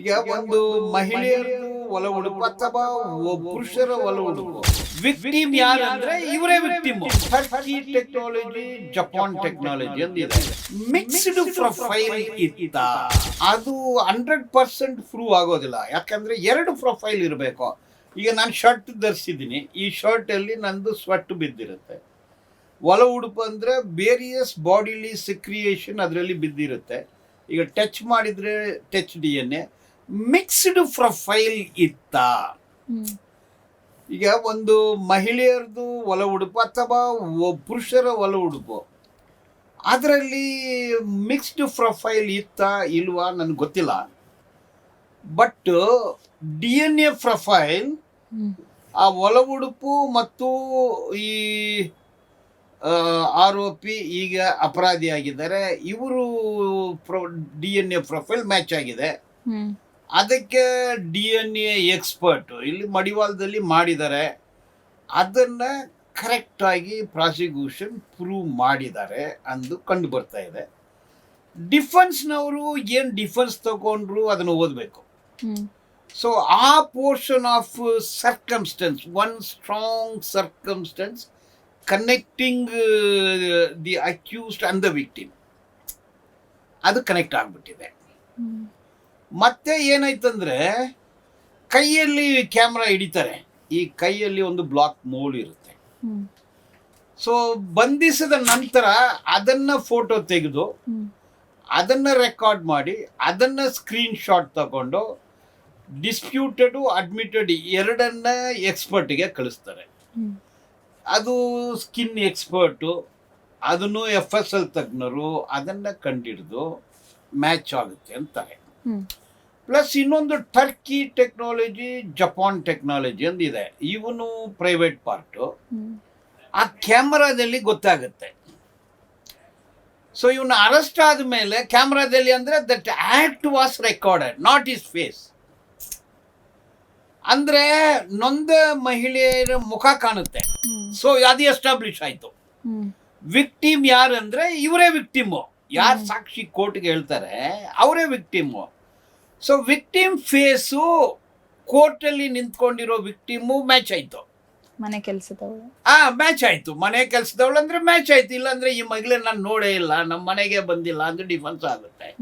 ಈಗ ಒಂದು ಮಹಿಳೆಯರದು ಒಲ ಉಡುಪು ಅಥವಾ ಪುರುಷರ ಒಲ ಉಡುಪು. ವಿಕ್ಟಿಮ್ ಯಾರು ಅಂದ್ರೆ ಇವರೇ ವಿಕ್ಟಿಮ್. ಟೆಕ್ನಾಲಜಿ, ಜಪಾನ್ ಟೆಕ್ನಾಲಜಿ ಅಂದಿದೆ ಮಿಕ್ಸ್ಡ್ ಪ್ರೊಫೈಲ್ ಇತ್ತ. ಅದು ಹಂಡ್ರೆಡ್ ಪರ್ಸೆಂಟ್ ಪ್ರೂವ್ ಆಗೋದಿಲ್ಲ. ಯಾಕಂದ್ರೆ ಎರಡು ಪ್ರೊಫೈಲ್ ಇರಬೇಕು. ಈಗ ನಾನು ಶರ್ಟ್ ಧರಿಸಿದ್ದೀನಿ. ಈ ಶರ್ಟ್ ಅಲ್ಲಿ ನಂದು ಸ್ವೆಟ್ ಬಿದ್ದಿರುತ್ತೆ. ಒಲ ಉಡುಪು ಅಂದ್ರೆ ಬೇರಿಯಸ್ ಬಾಡಿಲಿ ಸಿಕ್ರಿಯೇಷನ್ ಅದರಲ್ಲಿ ಬಿದ್ದಿರುತ್ತೆ. ಈಗ ಟಚ್ ಮಾಡಿದ್ರೆ touch D N A mixed profile ಇತ್ತ. ಈಗ ಒಂದು ಮಹಿಳೆಯರದು ಒಲ ಉಡುಪು ಅಥವಾ ಪುರುಷರ ಒಲ ಉಡುಪು. ಅದರಲ್ಲಿ ಮಿಕ್ಸ್ಡ್ ಪ್ರೊಫೈಲ್ ಇತ್ತ ಇಲ್ವಾ ನನಗೆ ಗೊತ್ತಿಲ್ಲ. But D N A profile ಆ ಒಲ ಉಡುಪು ಮತ್ತು ಈ ಆರೋಪಿ ಈಗ ಅಪರಾಧಿಯಾಗಿದ್ದಾರೆ. ಇವರು pro D N A profile match ಆಗಿದೆ. ಅದಕ್ಕೆ ಡಿ ಎನ್ ಎ ಎಕ್ಸ್ಪರ್ಟ್ ಇಲ್ಲಿ ಮಡಿವಾಳದಲ್ಲಿ ಮಾಡಿದ್ದಾರೆ. ಅದನ್ನು ಕರೆಕ್ಟಾಗಿ ಪ್ರಾಸಿಕ್ಯೂಷನ್ ಪ್ರೂವ್ ಮಾಡಿದ್ದಾರೆ ಅಂದು ಕಂಡು ಬರ್ತಾ ಇದೆ. ಡಿಫೆನ್ಸ್ನವರು ಏನು ಡಿಫೆನ್ಸ್ ತಗೊಂಡ್ರು ಅದನ್ನು ಓದಬೇಕು. ಸೊ ಆ portion of circumstances one strong circumstances connecting the accused and the victim ಅದು ಕನೆಕ್ಟ್ ಆಗಿಬಿಟ್ಟಿದೆ. ಮತ್ತೆ ಏನಾಯ್ತಂದ್ರೆ ಕೈಯಲ್ಲಿ ಕ್ಯಾಮ್ರಾ ಹಿಡಿತಾರೆ. ಈ ಕೈಯಲ್ಲಿ ಒಂದು ಬ್ಲಾಕ್ ಮೋಲ್ ಇರುತ್ತೆ. ಸೊ ಬಂಧಿಸಿದ ನಂತರ ಅದನ್ನ ಫೋಟೋ ತೆಗೆದು ಅದನ್ನ ರೆಕಾರ್ಡ್ ಮಾಡಿ ಅದನ್ನ ಸ್ಕ್ರೀನ್ ಶಾಟ್ ತಗೊಂಡು ಡಿಸ್ಪ್ಯೂಟೆಡು ಅಡ್ಮಿಟೆಡ್ ಎರಡನ್ನ ಎಕ್ಸ್ಪರ್ಟ್ಗೆ ಕಳಿಸ್ತಾರೆ. ಅದು ಸ್ಕಿನ್ ಎಕ್ಸ್ಪರ್ಟು ಅದನ್ನು ಎಫ್ ಎಸ್ ಎಲ್ ತಜ್ಞರು ಅದನ್ನ ಕಂಡಿಡಿದು ಮ್ಯಾಚ್ ಆಗುತ್ತೆ ಅಂತಾರೆ. ಪ್ಲಸ್ ಇನ್ನೊಂದು ಟರ್ಕಿ ಟೆಕ್ನಾಲಜಿ ಜಪಾನ್ ಟೆಕ್ನಾಲಜಿ ಅಂದಿದೆ. ಇವನು ಪ್ರೈವೇಟ್ ಪಾರ್ಟು ಆ ಕ್ಯಾಮರಾದಲ್ಲಿ ಗೊತ್ತಾಗುತ್ತೆ. ಸೊ ಇವನು ಅರೆಸ್ಟ್ ಆದಮೇಲೆ ಕ್ಯಾಮ್ರಾದಲ್ಲಿ ಅಂದ್ರೆ that act was recorded not is face ಅಂದ್ರೆ ನೊಂದ ಮಹಿಳೆಯರ ಮುಖ ಕಾಣುತ್ತೆ. ಸೊ ಅದು ಎಸ್ಟಾಬ್ಲಿಷ್ ಆಯ್ತು. ವಿಕ್ಟಿಮ್ ಯಾರು ಅಂದರೆ ಇವರೇ ವಿಕ್ಟಿಮು ಯಾರು ಸಾಕ್ಷಿ ಕೋರ್ಟ್ಗೆ ಹೇಳ್ತಾರೆ ಅವರೇ ವಿಕ್ಟಿಮು ಸೊ ವಿಕ್ಟಿಮ್ ಫೇಸು ಕೋರ್ಟಲ್ಲಿ ನಿಂತ್ಕೊಂಡಿರೋ ವಿಕ್ಟಿಮು ಮ್ಯಾಚ್ ಆಯ್ತು. ಮನೆ ಕೆಲಸದವಳು ಆ ಮ್ಯಾಚ್ ಆಯ್ತು. ಮನೆ ಕೆಲಸದವಳು ಅಂದ್ರೆ ಮ್ಯಾಚ್ ಆಯ್ತು. ಇಲ್ಲಾಂದ್ರೆ ಈ ಮಗಳೇ ನಾನು ನೋಡೇ ಇಲ್ಲ. ನಮ್ಮ ಮನೆಗೆ ಬಂದಿಲ್ಲ ಅಂದ್ರೆ ಡಿಫೆನ್ಸ್ ಆಗುತ್ತೆ.